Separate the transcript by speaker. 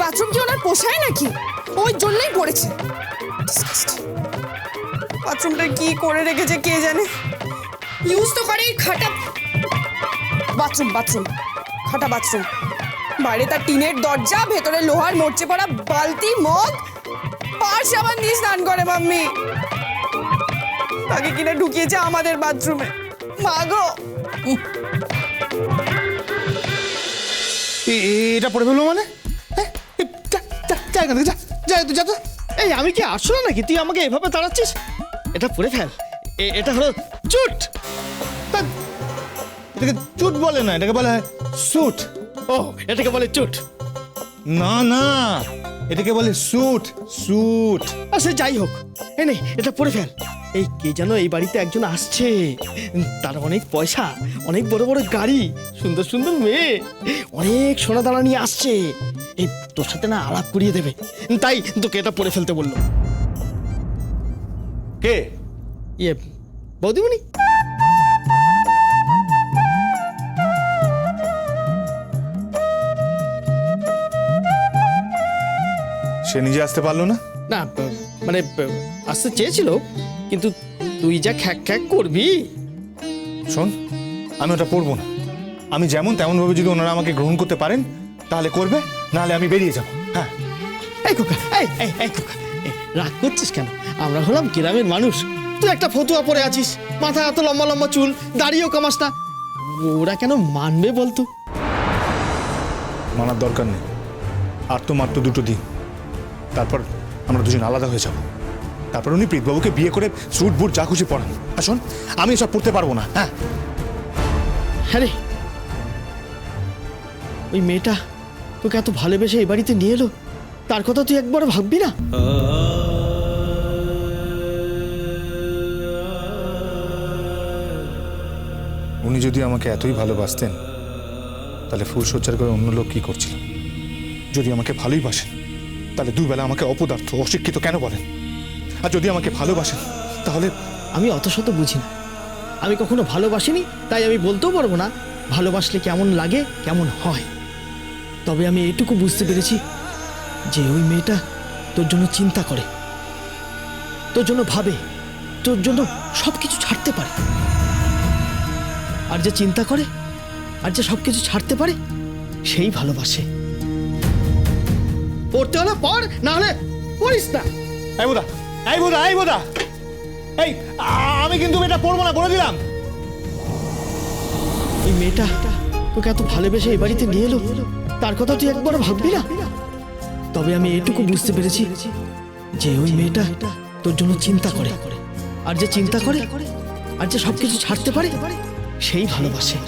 Speaker 1: Bathroom কি ওনার পোষায় নাকি? ওই জন্যই পড়েছে। বাথরুমটা কি করে রেখেছে কে জানে? ইউজ তো করে খাটা। বাথরুম বাথরুম খাটা বাথরুম বাইরে তার টিনের দরজা ভেতরে লোহার মরচে পড়া বালতি মগ। পার সাবান দিয়ে স্নান করে মাম্মি। তাকে কিনা ঢুকিয়েছে আমাদের বাথরুমে মাগো
Speaker 2: এটা পড়ে ফেলব মানে? হ্যাঁ? যা, তুই যা তো।
Speaker 3: এই আমি কি নাকি? তুই আমাকে এভাবে তাড়াচ্ছিস? এটা ফেল। এটা হলো চুট।
Speaker 2: এটাকে চুট বলে না এটাকে বলে স্যুট।
Speaker 3: ও এটাকে বলে চুট।
Speaker 2: না না এটাকে বলে স্যুট স্যুট।
Speaker 3: সে যাই হোক। এই নে এটা পরে ফেল। এই কে যেন এই বাড়িতে একজন আসছে। তার অনেক পয়সা অনেক বড় বড় গাড়ি সুন্দর সুন্দর মেয়ে অনেক সোনা দানা নিয়ে আসছে। এই তোর সাথে না আলাপ করিয়ে দেবে। তাই তোকে এটা পরে ফেলতে বলল।
Speaker 2: কে?
Speaker 3: ইয়ে বৌদিমণি।
Speaker 2: সে নিজে আসতে পারল না?
Speaker 3: না মানে আসতে চেয়েছিল কিন্তু তুই যা খ্যাক খ্যাক করবি।
Speaker 2: শোন আমি ওটা পড়ব না। আমি যেমন তেমনভাবে যদি ওনারা আমাকে গ্রহণ করতে পারেন তাহলে করবে। নাহলে আমি বেরিয়ে যাব। হ্যাঁ।
Speaker 3: এই খোকা এই এই এই খোকা এই, রাগ করছিস কেন? আমরা হলাম গ্রামের মানুষ। তুই একটা ফতুয়া পরে আছিস। মাথায় এত লম্বা লম্বা চুল দাড়িও কামাস না। ওরা কেন মানবে বলতো?
Speaker 2: মানার দরকার নেই। আর তো মাত্র দুটো দিন। তারপর আমরা দুজন আলাদা হয়ে যাব। তারপর উনি প্রীতবাবুকে বিয়ে করে স্যুট বুট যা খুশি পড়ান আর শোন আমি এসব পড়তে পারব না। হ্যাঁ।
Speaker 3: হ্যাঁ রে ওই মেয়েটা তোকে এত ভালোবেসে এই বাড়িতে নিয়ে এলো? তার কথা তুই একবার ভাববি না?
Speaker 2: উনি যদি আমাকে এতই ভালোবাসতেন তাহলে ফুলসজ্জার করে অন্য লোক কি করছিল? যদি আমাকে ভালোই বাসেন তাহলে দুই বেলা আমাকে অপদার্থ অশিক্ষিত কেন বলেন? আর যদি আমাকে ভালোবাসেন তাহলে
Speaker 3: আমি অত শত বুঝি না। আমি কখনো ভালোবাসিনি তাই আমি বলতেও পারব না ভালোবাসলে কেমন লাগে কেমন হয়। তবে আমি এটুকু বুঝতে পেরেছি যে ওই মেয়েটা তোর জন্য চিন্তা করে তোর জন্য ভাবে তোর জন্য সব কিছু ছাড়তে পারে। আর যে চিন্তা করে আর যে সব কিছু ছাড়তে পারে সেই ভালোবাসে। পড়তে হলে পড় না হলে পড়িস না।
Speaker 2: এই বোদা এই বোদা এই বোদা। এই আমি কিন্তু এটা পড়ব না বলে দিলাম।
Speaker 3: এই মেয়েটা তোকে এত ভালোবেসে এই বাড়িতে নিয়ে এলো? তার কথা তুই একবার ভাববি না? তবে আমি এটুকু বুঝতে পেরেছি যে ওই মেয়েটা তোর জন্য চিন্তা করে। আর যে চিন্তা করে, আর যে সবকিছু ছাড়তে পারে, সেই ভালোবাসে।